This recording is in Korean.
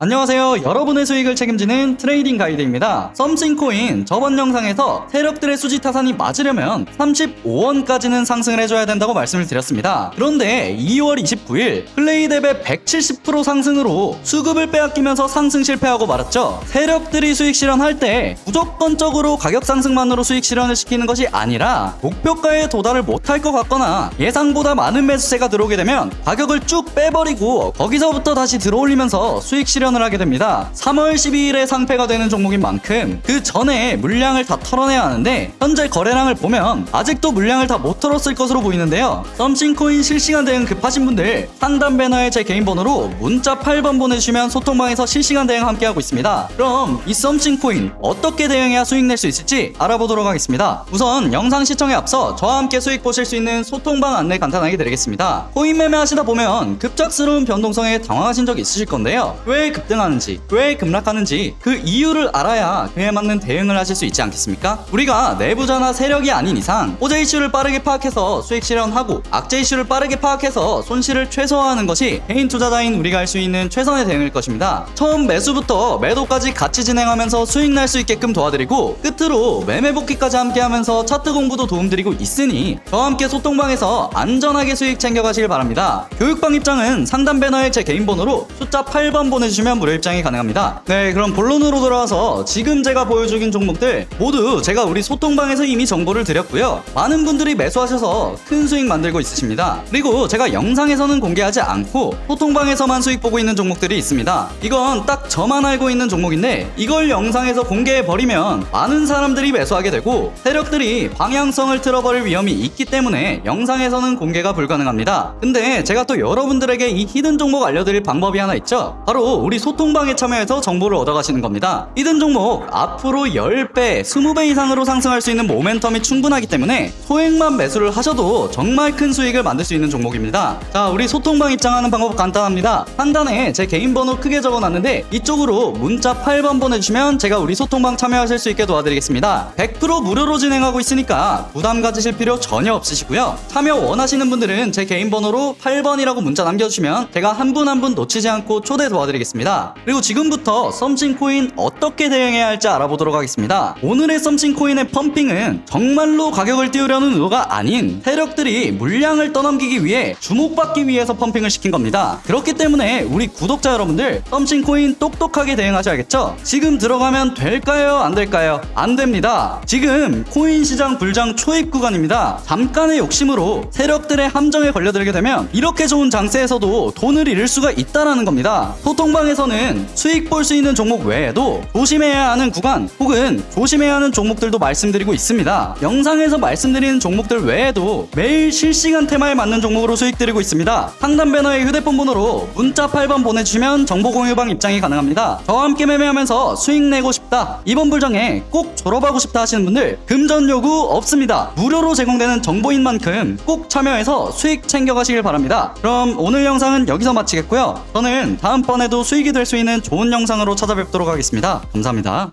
안녕하세요. 여러분의 수익을 책임지는 트레이딩 가이드입니다. 썸씽코인 저번 영상에서 세력들의 수지 타산이 맞으려면 35원까지는 상승을 해줘야 된다고 말씀을 드렸습니다. 그런데 2월 29일 플레이 랩의 170% 상승으로 수급을 빼앗기면서 상승 실패하고 말았죠. 세력들이 수익 실현할 때 무조건적으로 가격 상승만으로 수익 실현을 시키는 것이 아니라 목표가에 도달을 못할 것 같거나 예상보다 많은 매수세가 들어오게 되면 가격을 쭉 빼버리고 거기서부터 다시 들어올리면서 수익 실현 을 하게 됩니다. 3월 12일에 상패가 되는 종목인 만큼 그 전에 물량을 다 털어내야 하는데 현재 거래량을 보면 아직도 물량을 다 못 털었을 것으로 보이는데요. 썸씽코인 실시간 대응 급하신 분들 상담 배너에 제 개인 번호로 문자 8번 보내주시면 소통방에서 실시간 대응 함께하고 있습니다. 그럼 이 썸씽코인 어떻게 대응해야 수익 낼 수 있을지 알아보도록 하겠습니다. 우선 영상 시청에 앞서 저와 함께 수익 보실 수 있는 소통방 안내 간단하게 드리겠습니다. 코인 매매 하시다 보면 급작스러운 변동성에 당황하신 적 있으실 건데요. 왜 급등하는지, 왜 급락하는지 그 이유를 알아야 그에 맞는 대응을 하실 수 있지 않겠습니까? 우리가 내부자나 세력이 아닌 이상 호재 이슈를 빠르게 파악해서 수익 실현하고 악재 이슈를 빠르게 파악해서 손실을 최소화하는 것이 개인 투자자인 우리가 할 수 있는 최선의 대응일 것입니다. 처음 매수부터 매도까지 같이 진행하면서 수익 날 수 있게끔 도와드리고 끝으로 매매 복귀까지 함께하면서 차트 공부도 도움드리고 있으니 저와 함께 소통방에서 안전하게 수익 챙겨가시길 바랍니다. 교육방 입장은 상담 배너에 제 개인 번호로 숫자 8번 보내주시면 무료 입장이 가능합니다. 네, 그럼 본론으로 돌아와서 지금 제가 보여주긴 종목들 모두 제가 우리 소통방에서 이미 정보를 드렸고요. 많은 분들이 매수하셔서 큰 수익 만들고 있으십니다. 그리고 제가 영상에서는 공개하지 않고 소통방에서만 수익 보고 있는 종목들이 있습니다. 이건 딱 저만 알고 있는 종목인데 이걸 영상에서 공개해 버리면 많은 사람들이 매수하게 되고 세력들이 방향성을 틀어버릴 위험이 있기 때문에 영상에서는 공개가 불가능합니다. 근데 제가 또 여러분들에게 이 히든 종목 알려드릴 방법이 하나 있죠. 바로 우리 소통방에 참여해서 정보를 얻어가시는 겁니다. 히든 종목 앞으로 10배, 20배 이상으로 상승할 수 있는 모멘텀이 충분하기 때문에 소액만 매수를 하셔도 정말 큰 수익을 만들 수 있는 종목입니다. 자, 우리 소통방 입장하는 방법 간단합니다. 상단에 제 개인 번호 크게 적어놨는데 이쪽으로 문자 8번 보내주시면 제가 우리 소통방 참여하실 수 있게 도와드리겠습니다. 100% 무료로 진행하고 있으니까 부담 가지실 필요 전혀 없으시고요. 참여 원하시는 분들은 제 개인 번호로 8번이라고 문자 남겨주시면 제가 한 분 한 분 놓치지 않고 초대 도와드리겠습니다. 그리고 지금부터 썸씽 코인 어떻게 대응해야 할지 알아보도록 하겠습니다. 오늘의 썸씽 코인의 펌핑은 정말로 가격을 띄우려는 의도가 아닌 세력들이 물량을 떠넘기기 위해 주목받기 위해서 펌핑을 시킨 겁니다. 그렇기 때문에 우리 구독자 여러분들 썸씽 코인 똑똑하게 대응하셔야겠죠? 지금 들어가면 될까요? 안 될까요? 안 됩니다. 지금 코인 시장 불장 초입 구간입니다. 잠깐의 욕심으로 세력들의 함정에 걸려들게 되면 이렇게 좋은 장세에서도 돈을 잃을 수가 있다라는 겁니다. 소통방 에서는 수익 볼 수 있는 종목 외에도 조심해야 하는 구간 혹은 조심해야 하는 종목들도 말씀드리고 있습니다. 영상에서 말씀드리는 종목들 외에도 매일 실시간 테마에 맞는 종목으로 수익 드리고 있습니다. 상담 배너에 휴대폰 번호로 문자 8번 보내주시면 정보 공유방 입장이 가능합니다. 저와 함께 매매하면서 수익 내고 싶다. 이번 불장에 꼭 졸업하고 싶다 하시는 분들 금전 요구 없습니다. 무료로 제공되는 정보인 만큼 꼭 참여해서 수익 챙겨가시길 바랍니다. 그럼 오늘 영상은 여기서 마치겠고요. 저는 다음번에도 수익이 될 수 있는 좋은 영상으로 찾아뵙도록 하겠습니다. 감사합니다.